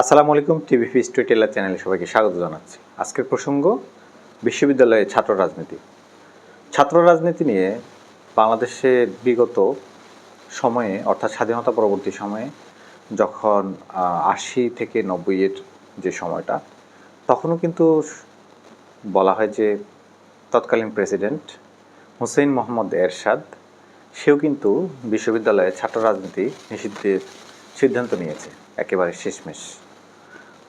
আসসালামু আলাইকুম, TV street teller চ্যানেলে সবাইকে স্বাগত জানাচ্ছি। আজকের প্রসঙ্গ বিশ্ববিদ্যালয়ে ছাত্র রাজনীতি। ছাত্র রাজনীতি নিয়ে বাংলাদেশের বিগত সময়ে, অর্থাৎ স্বাধীনতা পরবর্তী সময়ে, যখন আশি থেকে নব্বইয়ের যে সময়টা, তখনও কিন্তু বলা হয় যে তৎকালীন প্রেসিডেন্ট হুসেইন মোহাম্মদ এরশাদ, সেও কিন্তু বিশ্ববিদ্যালয়ে ছাত্র রাজনীতি নিষিদ্ধের সিদ্ধান্ত নিয়েছে, একেবারে শেষমেশ।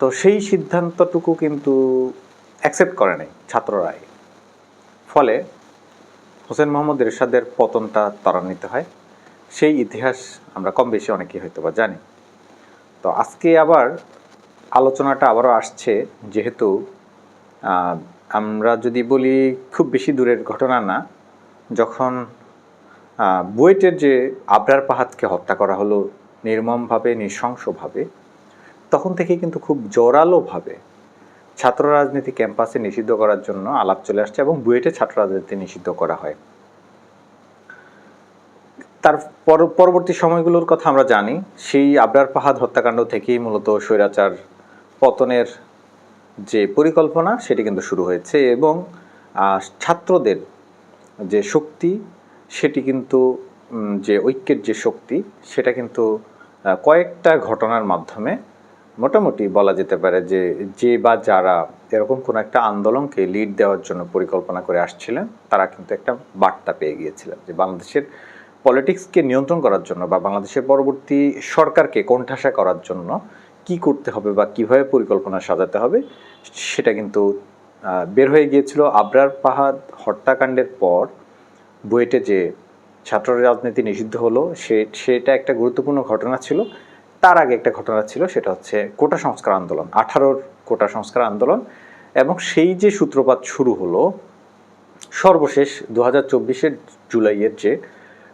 তো সেই সিদ্ধান্তটুকু কিন্তু অ্যাকসেপ্ট করে নাই ছাত্ররাই। ফলে হোসেন মোহাম্মদ এরশাদের পতনটা ত্বরান্বিত হয়। সেই ইতিহাস আমরা কম বেশি অনেকেই হয়তো বা জানি। তো আজকে আবার আলোচনাটা আবারও আসছে যেহেতু আমরা যদি বলি খুব বেশি দূরের ঘটনা না, যখন বুয়েটের যে আবরার পাহাদকে হত্যা করা হলো নির্মমভাবে, নৃশংসভাবে তখন থেকে কিন্তু খুব জোরালোভাবে ছাত্র রাজনীতি ক্যাম্পাসে নিষিদ্ধ করার জন্য আলাপ চলে আসছে এবং বুয়েটে ছাত্র রাজনীতি নিষিদ্ধ করা হয়। তার পর- পরবর্তী সময়গুলোর কথা আমরা জানি, সেই আবরার পাহাদ হত্যাকাণ্ড থেকেই মূলত স্বৈরাচার পতনের যে পরিকল্পনা, সেটি কিন্তু শুরু হয়েছে এবং ছাত্রদের যে শক্তি, সেটি কিন্তু যে ঐক্যের যে শক্তি, সেটা কিন্তু কয়েকটা ঘটনার মাধ্যমে মোটামুটি বলা যেতে পারে যে যে বা যারা এরকম কোনো একটা আন্দোলনকে লিড দেওয়ার জন্য পরিকল্পনা করে আসছিলেন, তারা কিন্তু একটা বার্তা পেয়ে গিয়েছিলেন যে বাংলাদেশের পলিটিক্সকে নিয়ন্ত্রণ করার জন্য বা বাংলাদেশের পরবর্তী সরকারকে কোণঠাসা করার জন্য কি করতে হবে বা কীভাবে পরিকল্পনা সাজাতে হবে, সেটা কিন্তু বের হয়ে গিয়েছিল আবরার পাহাদ হত্যাকাণ্ডের পর। বুয়েটে যে ছাত্র রাজনীতি নিষিদ্ধ হলো, সে, সেটা একটা গুরুত্বপূর্ণ ঘটনা ছিল। তার আগে একটা ঘটনা ছিল, সেটা হচ্ছে কোটা সংস্কার আন্দোলন, আঠারোর কোটা সংস্কার আন্দোলন, এবং সেই যে সূত্রপাত শুরু হলো, সর্বশেষ দু হাজার চব্বিশের জুলাইয়ের যে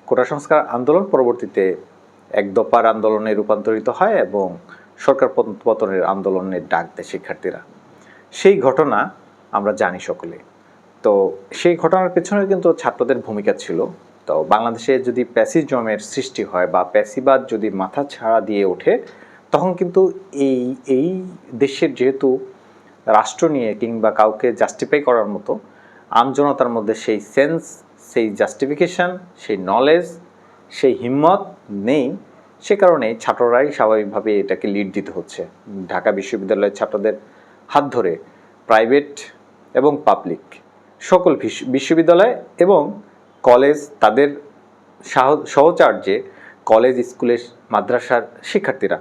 কোটা সংস্কার আন্দোলন, পরবর্তীতে এক দফার আন্দোলনে রূপান্তরিত হয় এবং সরকার পতন- পতনের আন্দোলনের ডাক দেয় শিক্ষার্থীরা। সেই ঘটনা আমরা জানি সকলে। তো সেই ঘটনার পেছনে কিন্তু ছাত্রদের ভূমিকা ছিল। তো বাংলাদেশে যদি প্যাসিজমের সৃষ্টি হয় বা প্যাসিবাদ যদি মাথা ছাড়া দিয়ে ওঠে, তখন কিন্তু এই এই দেশের যেহেতু রাষ্ট্র নিয়ে কিংবা কাউকে জাস্টিফাই করার মতো, আমজনতার মধ্যে সেই সেন্স সেই জাস্টিফিকেশন সেই নলেজ সেই হিম্মত নেই। সে কারণে ছাত্ররাই স্বাভাবিকভাবে এটাকে লিড দিতে হচ্ছে। ঢাকা বিশ্ববিদ্যালয়ের ছাত্রদের হাত ধরে প্রাইভেট এবং পাবলিক সকল বিশ্ববিদ্যালয় এবং কলেজ তাদের সাহ- সহচার্যে কলেজ, স্কুলের মাদ্রাসার শিক্ষার্থীরা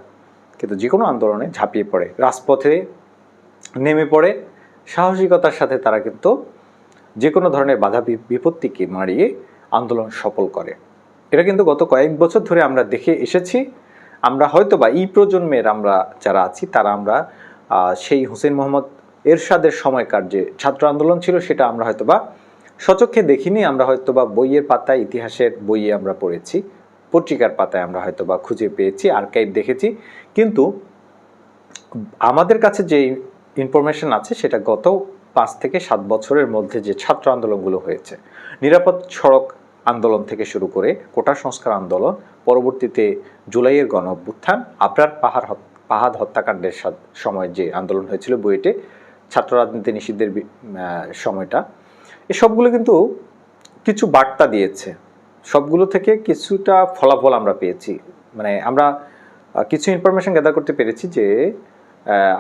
কিন্তু যে কোনো আন্দোলনে ঝাঁপিয়ে পড়ে, রাজপথে নেমে পড়ে, সাহসিকতার সাথে তারা কিন্তু যে কোনো ধরনের বাধা বিপত্তিকে মারিয়ে আন্দোলন সফল করে। এটা কিন্তু গত কয়েক বছর ধরে আমরা দেখে এসেছি। আমরা হয়তো বা এই প্রজন্মের আমরা যারা আছি, তারা আমরা সেই হোসেন মোহাম্মদ এরশাদের সময়কার যে ছাত্র আন্দোলন ছিল, সেটা আমরা হয়তো বা সচক্ষে দেখিনি, আমরা হয়তো বা বইয়ের পাতায়, ইতিহাসের বইয়ে আমরা পড়েছি, পত্রিকার পাতায় আমরা হয়তো বা খুঁজে পেয়েছি, আর্কাইভ দেখেছি, কিন্তু আমাদের কাছে যে ইনফরমেশন আছে, সেটা গত পাঁচ থেকে সাত বছরের মধ্যে যে ছাত্র আন্দোলনগুলো হয়েছে, নিরাপদ সড়ক আন্দোলন থেকে শুরু করে কোটা সংস্কার আন্দোলন, পরবর্তীতে জুলাইয়ের গণ অভ্যুত্থান আবরার পাহাড় পাহাদ হত্যাকাণ্ডের সময় যে আন্দোলন হয়েছিল বুয়েটে ছাত্র রাজনীতি নিষিদ্ধের সময়টা এসবগুলো কিন্তু কিছু বার্তা দিয়েছে। সবগুলো থেকে কিছুটা ফলাফল আমরা পেয়েছি। মানে আমরা কিছু ইনফরমেশন গ্যাদার করতে পেরেছি যে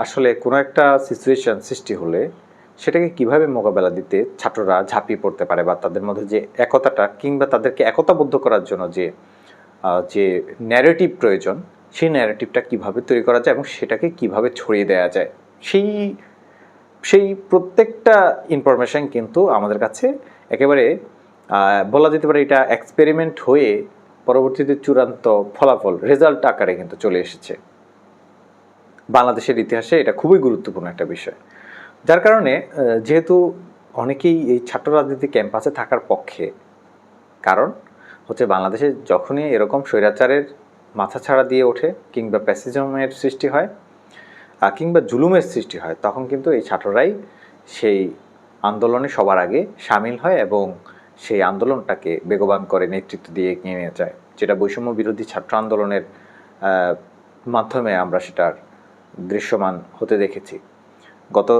আসলে কোনো একটা সিচুয়েশন সৃষ্টি হলে সেটাকে কীভাবে মোকাবেলা দিতে ছাত্ররা ঝাঁপিয়ে পড়তে পারে বা তাদের মধ্যে যে একতাটা কিংবা তাদেরকে একতাবদ্ধ করার জন্য যে যে ন্যারেটিভ প্রয়োজন, সেই ন্যারেটিভটা কীভাবে তৈরি করা যায় এবং সেটাকে কীভাবে ছড়িয়ে দেওয়া যায়, সেই সেই প্রত্যেকটা ইনফরমেশন কিন্তু আমাদের কাছে একেবারে বলা যেতে পারে এটা এক্সপেরিমেন্ট হয়ে পরবর্তীতে চূড়ান্ত ফলাফল রেজাল্ট আকারে কিন্তু চলে এসেছে। বাংলাদেশের ইতিহাসে এটা খুবই গুরুত্বপূর্ণ একটা বিষয়। যার কারণে যেহেতু অনেকেই এই ছাত্র রাজনীতি ক্যাম্পাসে থাকার পক্ষে, কারণ হচ্ছে বাংলাদেশে যখনই এরকম স্বৈরাচারের মাথা ছাড়া দিয়ে ওঠে কিংবা প্যাসিজমের সৃষ্টি হয় কিংবা জুলুমের সৃষ্টি হয়, তখন কিন্তু এই ছাত্ররাই সেই আন্দোলনে সবার আগে সামিল হয় এবং সেই আন্দোলনটাকে বেগবান করে নেতৃত্ব দিয়ে এগিয়ে নিয়ে যায়, যেটা বৈষম্য বিরোধী ছাত্র আন্দোলনের মাধ্যমে আমরা সেটার দৃশ্যমান হতে দেখেছি। গত,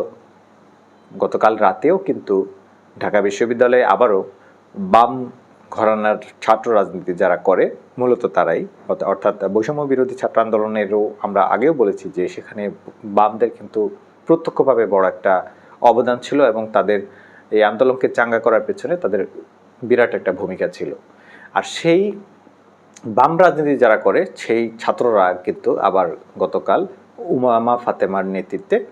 গতকাল রাতেও কিন্তু ঢাকা বিশ্ববিদ্যালয়ে আবারও বাম ঘরানার ছাত্র রাজনীতি যারা করে, মূলত তারাই। অর্থ- অর্থাৎ বৈষম্য বিরোধী ছাত্র আন্দোলনেরও আমরা আগেও বলেছি যে সেখানে বামদের কিন্তু প্রত্যক্ষভাবে বড় একটা অবদান ছিল এবং তাদের এই আন্দোলনকে চাঙ্গা করার পেছনে তাদের বিরাট একটা ভূমিকা ছিল। আর সেই বাম রাজনীতি যারা করে, সেই ছাত্ররা কিন্তু আবার গতকাল উমামা ফাতেমার নেতৃত্বে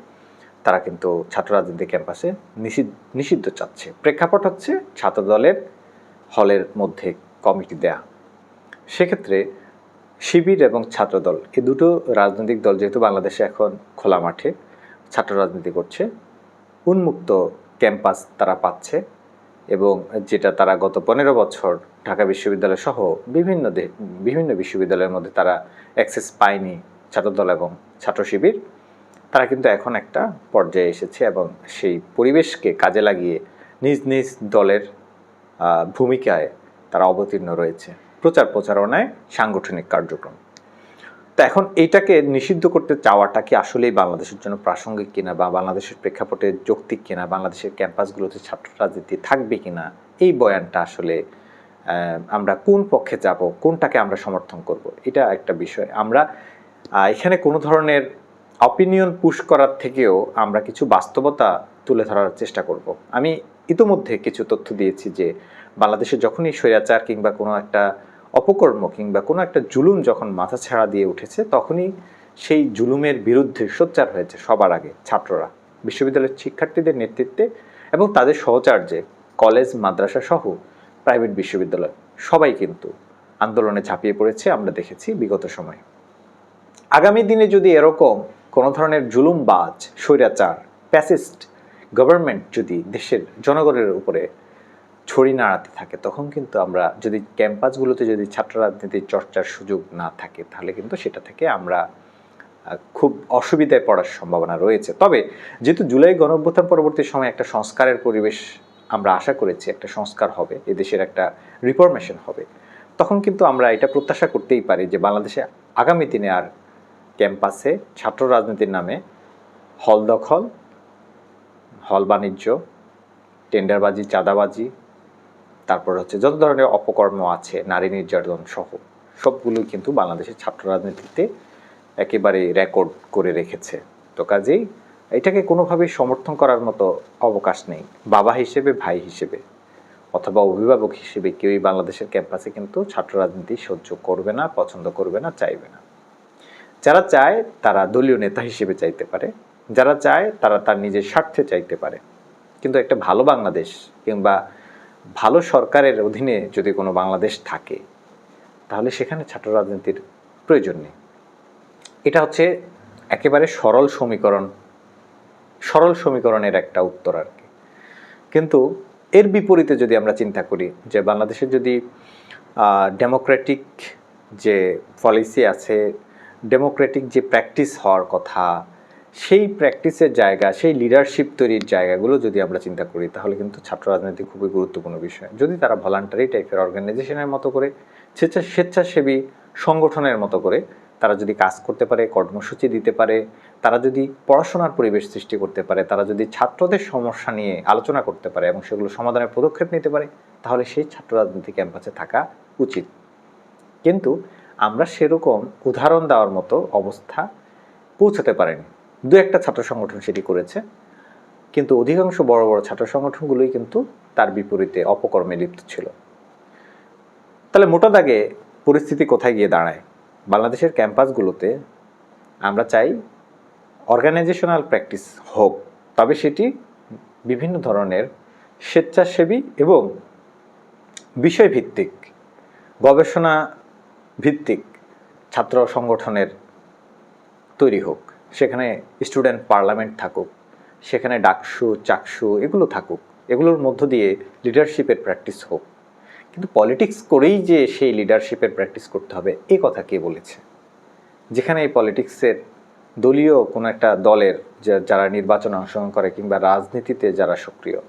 তারা কিন্তু ছাত্র রাজনীতি ক্যাম্পাসে নিষিদ্ধ নিষিদ্ধ চাচ্ছে। প্রেক্ষাপট হচ্ছে ছাত্রদলের হলের মধ্যে কমিটি দেয়া। সেক্ষেত্রে শিবির এবং ছাত্রদল এ দুটো রাজনৈতিক দল যেহেতু বাংলাদেশে এখন খোলা মাঠে, ছাত্র রাজনীতি করছে, উন্মুক্ত ক্যাম্পাস তারা পাচ্ছে এবং যেটা তারা গত পনেরো বছর ঢাকা বিশ্ববিদ্যালয় সহ বিভিন্ন বিভিন্ন বিশ্ববিদ্যালয়ের মধ্যে তারা অ্যাক্সেস পায়নি ছাত্রদল এবং ছাত্র শিবির, তারা কিন্তু এখন একটা পর্যায়ে এসেছে এবং সেই পরিবেশকে কাজে লাগিয়ে নিজ নিজ দলের ভূমিকায় তারা অবতীর্ণ রয়েছে। প্রচার প্রচারণায় সাংগঠনিক কার্যক্রম। তো এখন এইটাকে নিষিদ্ধ করতে চাওয়াটা কি আসলেই বাংলাদেশের জন্য প্রাসঙ্গিক কিনা বা বাংলাদেশের প্রেক্ষাপটে যৌক্তিক কিনা, বাংলাদেশের ক্যাম্পাসগুলোতে ছাত্র রাজনীতি থাকবে কিনা, এই বয়ানটা আসলে আমরা কোন পক্ষে যাব, কোনটাকে আমরা সমর্থন করব, এটা একটা বিষয়। আমরা এখানে কোনো ধরনের অপিনিয়ন পুশ করার থেকেও আমরা কিছু বাস্তবতা তুলে ধরার চেষ্টা করব। আমি ইতোমধ্যে কিছু তথ্য দিয়েছি যে বাংলাদেশে যখনই স্বৈরাচার কিংবা কোনো একটা অপকর্ম কিংবা কোনো একটা জুলুম যখন মাথা ছাড়া দিয়ে উঠেছে, তখনই সেই জুলুমের বিরুদ্ধে সোচ্চার হয়েছে সবার আগে ছাত্ররা, বিশ্ববিদ্যালয়ের শিক্ষার্থীদের নেতৃত্বে এবং তাদের সহচার্যে, কলেজ, মাদ্রাসা সহ প্রাইভেট বিশ্ববিদ্যালয়। সবাই কিন্তু আন্দোলনে ঝাঁপিয়ে পড়েছে, আমরা দেখেছি বিগত সময়ে। আগামী দিনে যদি এরকম কোনো ধরনের জুলুমবাজ, স্বৈরাচার, প্যাসিস্ট গভর্নমেন্ট যদি দেশের জনগণের উপরে ছড়ি নাড়াতে থাকে, তখন কিন্তু আমরা যদি ক্যাম্পাসগুলোতে যদি ছাত্র রাজনীতির চর্চার সুযোগ না থাকে, তাহলে কিন্তু সেটা থেকে আমরা খুব অসুবিধায় পড়ার সম্ভাবনা রয়েছে। তবে যেহেতু জুলাই গণঅভ্যুত্থান পরবর্তী সময় একটা সংস্কারের পরিবেশ আমরা আশা করেছি, একটা সংস্কার হবে এদেশের একটা রিফরমেশন হবে, তখন কিন্তু আমরা এটা প্রত্যাশা করতেই পারি যে বাংলাদেশে আগামী দিনে আর ক্যাম্পাসে ছাত্র রাজনীতির নামে হল দখল হল বাণিজ্য, টেন্ডারবাজি, চাঁদাবাজি, তারপর হচ্ছে যত ধরনের অপকর্ম আছে, নারী নির্যাতন সহ সবগুলোই কিন্তু বাংলাদেশের ছাত্র রাজনীতিতে একেবারে রেকর্ড করে রেখেছে। তো কাজেই এটাকে কোনোভাবেই সমর্থন করার মতো অবকাশ নেই, বাবা হিসেবে, ভাই হিসেবে, অথবা অভিভাবক হিসেবে কেউই বাংলাদেশের ক্যাম্পাসে কিন্তু ছাত্র রাজনীতি সহ্য করবে না, পছন্দ করবে না, চাইবে না। যারা চায়, তারা দলীয় নেতা হিসেবে চাইতে পারে। যারা চায়, তারা তার নিজের স্বার্থে চাইতে পারে। কিন্তু একটা ভালো বাংলাদেশ কিংবা ভালো সরকারের অধীনে যদি কোনো বাংলাদেশ থাকে, তাহলে সেখানে ছাত্র রাজনীতির প্রয়োজন নেই। এটা হচ্ছে একেবারে সরল সমীকরণ, সরল সমীকরণের একটা উত্তর আর কি। কিন্তু এর বিপরীতে যদি আমরা চিন্তা করি যে বাংলাদেশের যদি ডেমোক্রেটিক যে পলিসি আছে ডেমোক্রেটিক যে প্র্যাকটিস হওয়ার কথা সেই প্র্যাকটিসের জায়গা, সেই লিডারশিপ তৈরির জায়গাগুলো যদি আমরা চিন্তা করি, তাহলে কিন্তু ছাত্র রাজনীতি খুবই গুরুত্বপূর্ণ বিষয়। যদি তারা ভলান্টারি টাইপের অর্গানাইজেশনের মতো করে, স্বেচ্ছা, স্বেচ্ছাসেবী সংগঠনের মতো করে, তারা যদি কাজ করতে পারে, কর্মসূচি দিতে পারে, তারা যদি পড়াশোনার পরিবেশ সৃষ্টি করতে পারে, তারা যদি ছাত্রদের সমস্যা নিয়ে আলোচনা করতে পারে এবং সেগুলো সমাধানের পদক্ষেপ নিতে পারে, তাহলে সেই ছাত্র রাজনীতি ক্যাম্পাসে থাকা উচিত। কিন্তু আমরা সেরকম উদাহরণ দেওয়ার মতো অবস্থা পৌঁছাতে পারেনি। দু একটা ছাত্র সংগঠন সেটি করেছে, কিন্তু অধিকাংশ বড় বড় ছাত্র সংগঠনগুলোই কিন্তু তার বিপরীতে অপকর্মে লিপ্ত ছিল। তাহলে মোটা দাগে পরিস্থিতি কোথায় গিয়ে দাঁড়ায়? বাংলাদেশের ক্যাম্পাসগুলোতে আমরা চাই অর্গানাইজেশনাল প্র্যাকটিস হোক, তবে সেটি বিভিন্ন ধরনের স্বেচ্ছাসেবী এবং বিষয়ভিত্তিক গবেষণা ভিত্তিক ছাত্র সংগঠনের তৈরি হোক। সেখানে স্টুডেন্ট পার্লামেন্ট থাকুক, সেখানে ডাকসু, চাকসু এগুলো থাকুক, এগুলোর মধ্য দিয়ে লিডারশিপের প্র্যাকটিস হোক। কিন্তু পলিটিক্স করেই যে সেই লিডারশিপের প্র্যাকটিস করতে হবে, এ কথা কে বলেছে? যেখানে এই পলিটিক্সের দলীয় কোনো একটা দলের যারা নির্বাচনে অংশগ্রহণ করে কিংবা রাজনীতিতে যারা সক্রিয়,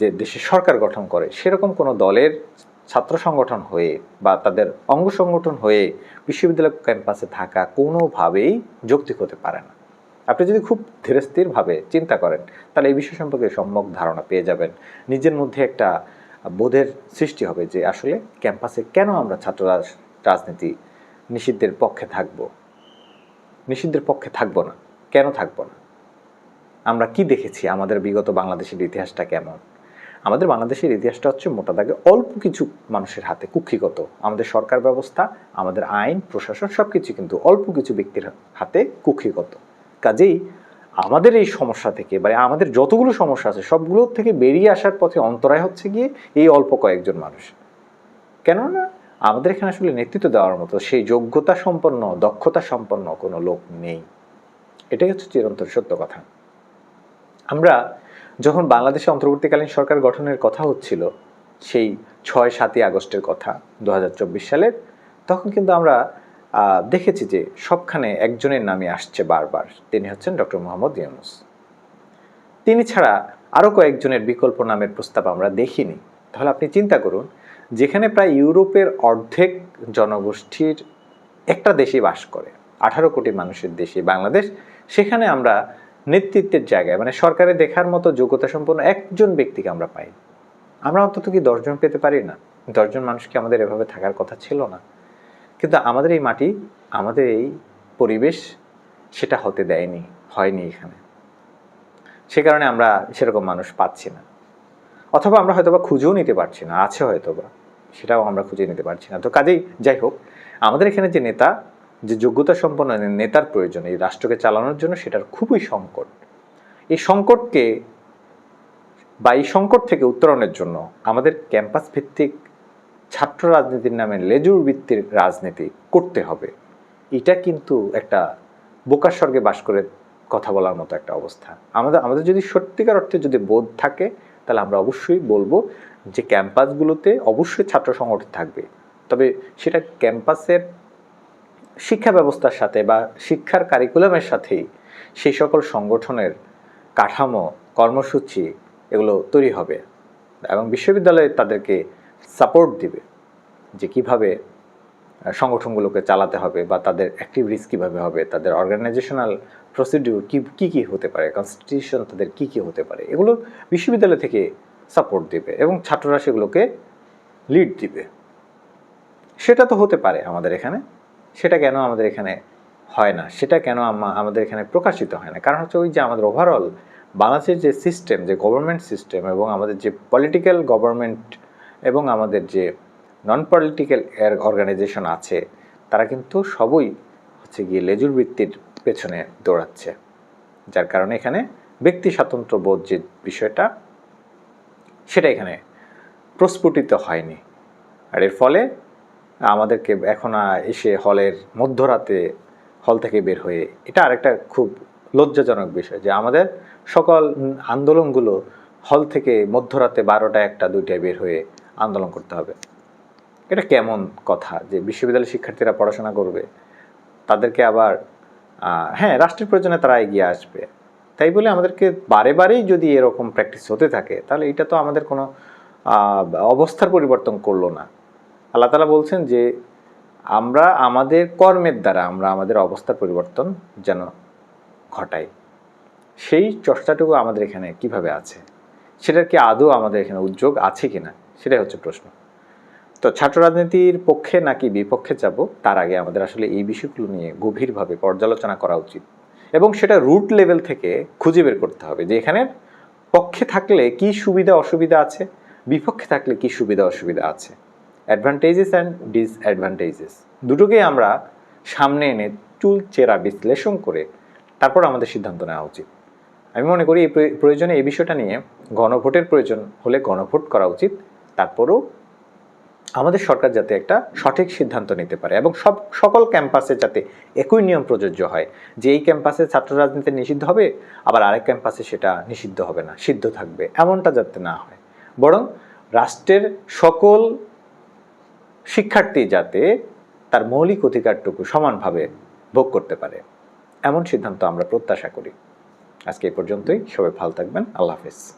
যে দেশের সরকার গঠন করে, সেরকম কোনো দলের ছাত্র সংগঠন হয়ে বা তাদের অঙ্গ সংগঠন হয়ে বিশ্ববিদ্যালয় ক্যাম্পাসে থাকা কোনোভাবেই যৌক্তিক হতে পারে না। আপনি যদি খুব ধীরস্থিরভাবে চিন্তা করেন, তাহলে এই বিষয় সম্পর্কে সম্যক ধারণা পেয়ে যাবেন। নিজের মধ্যে একটা বোধের সৃষ্টি হবে যে আসলে ক্যাম্পাসে কেন আমরা ছাত্র রাজনীতি নিষিদ্ধের পক্ষে থাকব? নিষিদ্ধের পক্ষে থাকব না। কেন থাকব না? আমরা কি দেখেছি? আমাদের বিগত বাংলাদেশের ইতিহাসটা কেমন? আমাদের বাংলাদেশের ইতিহাসটা হচ্ছে মোটা দাগে অল্প কিছু মানুষের হাতে কুক্ষিগত। আমাদের সরকার ব্যবস্থা, আমাদের আইন, প্রশাসন সব কিছু কিন্তু অল্প কিছু ব্যক্তির হাতে কুক্ষিগত। কাজেই আমাদের এই সমস্যা থেকে মানে আমাদের যতগুলো সমস্যা আছে সবগুলোর থেকে বেরিয়ে আসার পথে অন্তরায় হচ্ছে গিয়ে এই অল্প কয়েকজন মানুষ। কেননা আমাদের এখানে আসলে নেতৃত্ব দেওয়ার মতো সেই যোগ্যতা সম্পন্ন, দক্ষতা সম্পন্ন কোনো লোক নেই। এটাই হচ্ছে চিরন্তর সত্য কথা। আমরা যখন বাংলাদেশে অন্তর্বর্তীকালীন সরকার গঠনের কথা হচ্ছিল, সেই ছয় সাতই আগস্টের কথা দু হাজার চব্বিশ সালের, তখন কিন্তু আমরা দেখেছি যে সবখানে একজনের নামে আসছে বারবার, তিনি হচ্ছেন ডক্টর মোহাম্মদ ইউনুস। তিনি ছাড়া আরও কয়েকজনের বিকল্প নামের প্রস্তাব আমরা দেখিনি। তাহলে আপনি চিন্তা করুন, যেখানে প্রায় ইউরোপের অর্ধেক জনগোষ্ঠীর একটা দেশে বাস করে, আঠারো কোটি মানুষের দেশে বাংলাদেশ, সেখানে আমরা নেতৃত্বের জায়গায় মানে সরকারে দেখার মতো যোগ্যতা সম্পন্ন একজন ব্যক্তিকে আমরা পাই। আমরা অন্তত কি দশজন পেতে পারি না? দশজন মানুষকে আমাদের এভাবে থাকার কথা ছিল না? কিন্তু আমাদের এই মাটি, আমাদের এই পরিবেশ সেটা হতে দেয়নি, হয়নি এখানে। সে কারণে আমরা সেরকম মানুষ পাচ্ছি না। অথবা আমরা হয়তোবা খুঁজেও নিতে পারছি না, আছে হয়তোবা, সেটাও আমরা খুঁজে নিতে পারছি না। তো কাজেই যাই হোক, আমাদের এখানে যে নেতা যে যোগ্যতা সম্পন্ন নেতার প্রয়োজন এই রাষ্ট্রকে চালানোর জন্য সেটার খুবই সংকট। এই সংকটকে বা এই সংকট থেকে উত্তরণের জন্য আমাদের ক্যাম্পাস ভিত্তিক ছাত্র রাজনীতির নামে লেজুর বৃত্তির রাজনীতি করতে হবে। এটা কিন্তু একটা বোকার স্বর্গে বাস করে কথা বলার মতো একটা অবস্থা। আমাদের আমাদের যদি সত্যিকার অর্থে যদি বোধ থাকে, তাহলে আমরা অবশ্যই বলব যে ক্যাম্পাসগুলোতে অবশ্যই ছাত্র সংগঠন থাকবে। তবে সেটা ক্যাম্পাসের শিক্ষা ব্যবস্থার সাথে বা শিক্ষার কারিকুলামের সাথেই সেই সকল সংগঠনের কাঠামো, কর্মসূচি এগুলো তৈরি হবে এবং বিশ্ববিদ্যালয় তাদেরকে সাপোর্ট দিবে যে কীভাবে সংগঠনগুলোকে চালাতে হবে বা তাদের অ্যাক্টিভিটিস কীভাবে হবে, তাদের অর্গানাইজেশনাল প্রসিডিউর কী কী কী হতে পারে কনস্টিটিউশন তাদের কী কী হতে পারে, এগুলো বিশ্ববিদ্যালয় থেকে সাপোর্ট দিবে এবং ছাত্ররা সেগুলোকে লিড দিবে। সেটা তো হতে পারে আমাদের এখানে। সেটা কেন আমাদের এখানে হয় না? সেটা কেন আমাদের এখানে প্রকাশিত হয় না? কারণ হচ্ছে ওই যে আমাদের ওভারঅল বাংলাদেশের যে সিস্টেম যে গভর্নমেন্ট সিস্টেম এবং আমাদের যে পলিটিক্যাল গভর্নমেন্ট এবং আমাদের যে নন পলিটিক্যাল অর্গানাইজেশন আছে, তারা কিন্তু সবই হচ্ছে গিয়ে লেজুর বৃত্তির পেছনে দৌড়াচ্ছে। যার কারণে এখানে ব্যক্তি স্বাতন্ত্র্য বোধ যে বিষয়টা, সেটা এখানে প্রস্ফুটিত হয়নি। আর এর ফলে আমাদেরকে এখন এসে হলের মধ্যরাতে হল থেকে বের হয়ে, এটা আরেকটা খুব লজ্জাজনক বিষয় যে আমাদের সকল আন্দোলনগুলো হল থেকে মধ্যরাতে বারোটা একটা দুইটায় বের হয়ে আন্দোলন করতে হবে। এটা কেমন কথা যে বিশ্ববিদ্যালয়ের শিক্ষার্থীরা পড়াশোনা করবে, তাদেরকে আবার হ্যাঁ রাষ্ট্রের প্রয়োজনে তারা এগিয়ে আসবে। তাই বলে আমাদেরকে বারে বারেই যদি এরকম প্র্যাকটিস হতে থাকে, তাহলে এটা তো আমাদের কোনো অবস্থার পরিবর্তন করল না। আল্লাহ তালা বলছেন যে আমরা আমাদের কর্মের দ্বারা আমরা আমাদের অবস্থার পরিবর্তন যেন ঘটাই। সেই চর্চাটুকু আমাদের এখানে কীভাবে আছে? সেটার কি আদৌ আমাদের এখানে উদ্যোগ আছে কি না সেটাই হচ্ছে প্রশ্ন। তো ছাত্র রাজনীতির পক্ষে নাকি বিপক্ষে যাব, তার আগে আমাদের আসলে এই বিষয়গুলো নিয়ে গভীরভাবে পর্যালোচনা করা উচিত। এবং সেটা রুট লেভেল থেকে খুঁজে বের করতে হবে যে এখানে পক্ষে থাকলে কি সুবিধা অসুবিধা আছে, বিপক্ষে থাকলে কি সুবিধা অসুবিধা আছে। অ্যাডভান্টেজেস অ্যান্ড ডিসঅ্যাডভান্টেজেস দুটোকেই আমরা সামনে এনে চুল চেরা বিশ্লেষণ করে তারপর আমাদের সিদ্ধান্ত নেওয়া উচিত। আমি মনে করি এই প্রয়- প্রয়োজনে এই বিষয়টা নিয়ে গণভোটের প্রয়োজন হলে গণভোট করা উচিত, তারপরও আমাদের সরকার যাতে একটা সঠিক সিদ্ধান্ত নিতে পারে এবং সব, সকল ক্যাম্পাসে যাতে একই নিয়ম প্রযোজ্য হয়, যে এই ক্যাম্পাসে ছাত্র রাজনীতি নিষিদ্ধ হবে, আবার আরেক ক্যাম্পাসে সেটা নিষিদ্ধ হবে না, সিদ্ধ থাকবে, এমনটা যাতে না হয়। বরং রাষ্ট্রের সকল শিক্ষার্থী যাতে তার মৌলিক অধিকারটুকু সমানভাবে ভোগ করতে পারে। এমন সিদ্ধান্ত আমরা প্রত্যাশা করি। আজকে এ পর্যন্তই। সবাই ভালো থাকবেন। আল্লাহ হাফেজ।